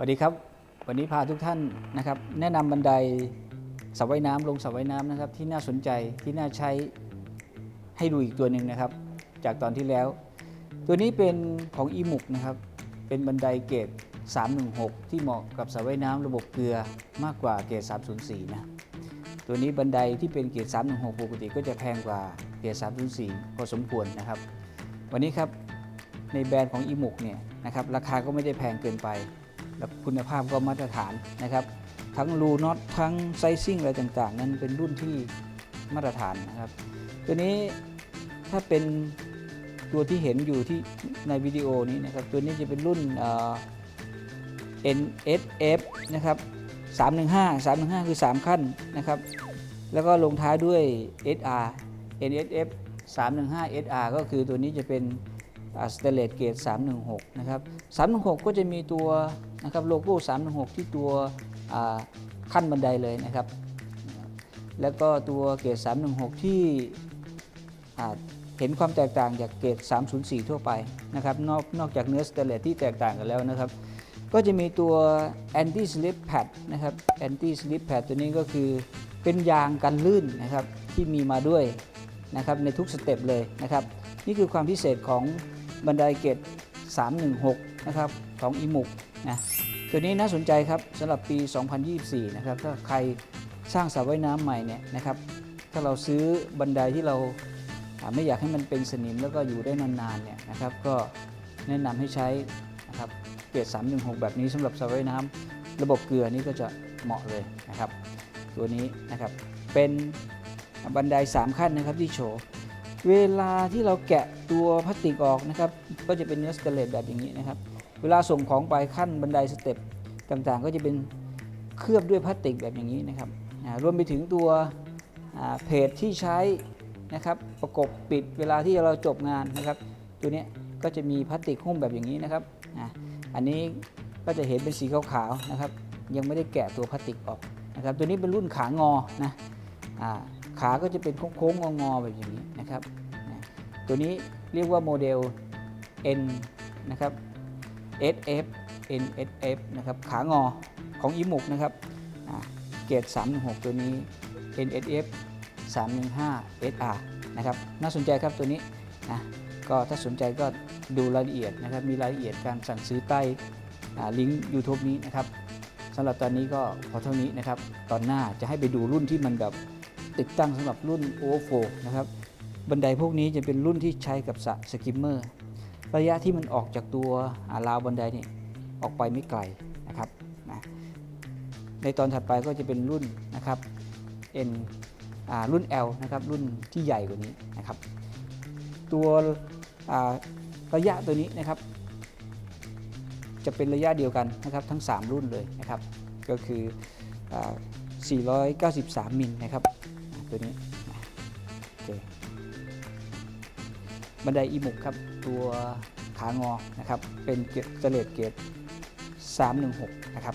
สวัสดีครับ วันนี้พาทุกท่านนะครับ แนะนำบันไดสระว่ายน้ำลงสระว่ายน้ำนะครับ ที่น่าสนใจที่น่าใช้ให้ดูอีกตัวหนึ่งนะครับ จากตอนที่แล้ว ตัวนี้เป็นของอีมุกนะครับ เป็นบันไดเกรด316 ที่เหมาะกับสระว่ายน้ำระบบเกลือมากกว่าเกรด304นะตัวนี้บันไดที่เป็นเกรด316 ปกติก็จะแพงกว่าเกรด304พอสมควรนะครับ วันนี้ครับในแบรนด์ของอีมุกเนี่ยนะครับราคาก็ไม่ได้แพงเกินไป และคุณภาพก็มาตรฐานนะครับ ทั้งรูน็อตทั้งไซซิ่งอะไรต่างๆ นั้นเป็นรุ่นที่มาตรฐานนะครับ ตัวนี้ถ้าเป็นตัวที่เห็นอยู่ที่ในวิดีโอนี้นะครับ ตัวนี้จะเป็นรุ่น NSF นะครับ315 315 คือ 3 ขั้นนะครับ แล้วก็ลงท้ายด้วย SR NSF 315 SR ก็คือตัวนี้จะเป็นสเตเลตเกรด316 นะครับ 316 ก็จะมีตัว นะครับโลโก้316 ที่ตัวขั้นบันไดเลยนะครับ แล้วก็ตัวเกรด316 ที่เห็นความแตกต่างจากเกรด304 ทั่วไปนะครับนอกนอกจากเนื้อสเตเลตที่แตกต่างกันแล้วนะครับ ก็จะมีตัว anti slip pad นะครับ anti slip pad ตัวนี้ก็คือเป็นยางกันลื่นนะครับที่มีมาด้วยนะครับในทุกสเต็ปเลยนะครับ นี่คือความพิเศษของบันไดเกต316 นะครับของอีมุกนะตัวนี้น่าสนใจครับสำหรับปี 2024 นะครับถ้าใครสร้างสระว่ายน้ำใหม่เนี่ยนะครับถ้าเราซื้อบันไดที่เราไม่อยากให้มันเป็นสนิมแล้วก็อยู่ได้นานๆเนี่ยนะครับก็แนะนำให้ใช้นะครับเกรด316 แบบนี้สำหรับสระว่ายน้ำระบบเกลือนี่ก็จะเหมาะเลยนะครับตัวนี้นะครับเป็นบันได 3 ขั้นนะครับที่โชว์เวลาที่เราแกะตัวพลาสติกออกนะครับก็จะเป็นเนื้อสเตเลสแบบอย่างนี้นะครับ เวลาส่งของไปขั้นบันไดสเต็ปต่างๆ ก็จะเป็นเคลือบด้วยพลาสติกแบบอย่างนี้นะครับรวมไปถึงตัวเพจที่ใช้นะครับประกบปิดเวลาที่เราจบงานนะครับ ตัวนี้ก็จะมีพลาสติกหุ้มแบบอย่างนี้นะครับอันนี้ก็จะเห็นเป็นสีขาวๆนะครับ ยังไม่ได้แกะตัวพลาสติกออกนะครับ ตัวนี้เป็นรุ่นขางอนะขาก็จะเป็นโค้งๆงอๆแบบอย่างนี้นะครับ ตัวนี้เรียกว่าโมเดล N นะครับ SF NSF นะครับขางอของอีมุกนะครับอ่าเกรด316 ตัวนี้ NSF 315 SR นะครับน่าสนใจครับตัวนี้นะก็ถ้าสนใจก็ดูรายละเอียดนะครับมีรายละเอียดการสั่งซื้อใต้ลิงก์ YouTube นี้นะครับสำหรับตอนนี้ก็พอเท่านี้นะครับตอนหน้าจะให้ไปดูรุ่นที่มันแบบติดตั้งสำหรับรุ่น Overflow นะครับบันไดพวกนี้จะเป็นรุ่นที่ใช้กับสระสกิมเมอร์ ระยะที่มันออกจากตัวอ่าราวบันไดนี่ออกไปไม่ไกลนะครับนะในตอนถัดไปก็จะเป็นรุ่นนะครับ N อ่ารุ่น L นะครับรุ่นที่ใหญ่กว่านี้นะครับ ตัวระยะตัวนี้นะครับ จะเป็นระยะเดียวกันนะครับทั้ง 3 รุ่นเลยนะครับ ก็คืออ493มิลนะครับตัวนี้โอเค บันไดอีมุกครับตัวขางอนะครับเป็นเกรดสเลตเกรด316 นะครับ